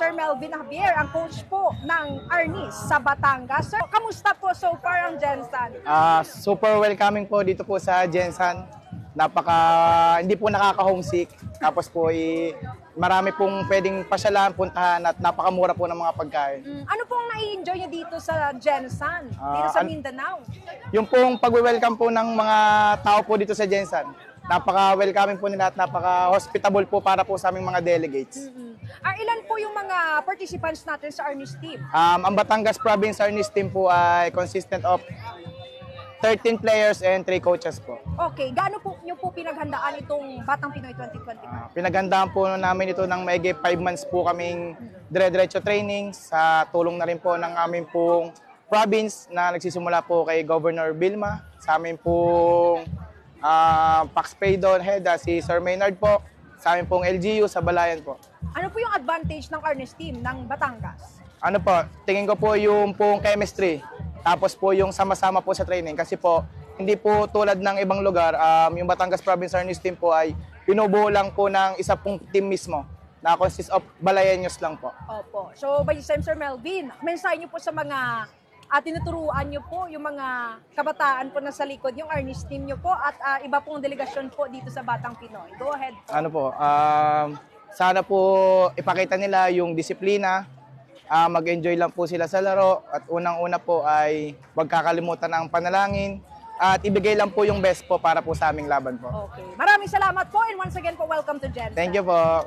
Sir Melvin Javier, ang coach po ng Arnis sa Batangas. Sir, kamusta po so far ang Jensen? Ah, super welcoming po dito po sa Jensan. Napaka hindi po nakaka-homesick. Tapos po eh, marami pong pwedeng pasyalan, puntahan at napakamura po ng mga pagkain. Mm, ano pong nai-enjoy nyo dito sa Jensen, dito Ah, sa an- Mindanao? Yung pong pag-welcome po ng mga tao po dito sa Jensan. Napaka-welcoming po nila at napaka-hospitable po para po sa aming mga delegates. Mm. Ah, ilan po yung mga participants natin sa Arnis team? Um, ang Batangas Province Arnis team po ay consistent of 13 players and 3 coaches po. Okay, gaano po nyo po pinaghandaan itong Batang Pinoy 2025? Ah, pinagandaan po namin ito ng maigi 5 months po kaming dire-diretso training sa tulong na rin po ng aming pong province na nagsisimula po kay Governor Bilma, sa amin pong uh, Pax Paydon Head, si Sir Maynard po, sa amin pong LGU sa Balayan po. Ano po yung advantage ng Arnis team ng Batangas? Ano po, tingin ko po yung pong chemistry, tapos po yung sama-sama po sa training kasi po hindi po tulad ng ibang lugar, um, yung Batangas Province Arnis team po ay binubuo lang po ng isa pong team mismo na consist of Balayenyos lang po. Opo. So, by the time, Sir Melvin, mensahe niyo po sa mga at tinuturuan niyo po yung mga kabataan po na sa likod, yung Arnis team niyo po at ah, iba pong delegasyon po dito sa Batang Pinoy. Go ahead. Ano po, um, sana po ipakita nila yung disiplina, ah, mag-enjoy lang po sila sa laro at unang-una po ay huwag kakalimutan ang panalangin at ibigay lang po yung best po para po sa aming laban po. Okay. Maraming salamat po and once again po, welcome to Jensen. Thank you po.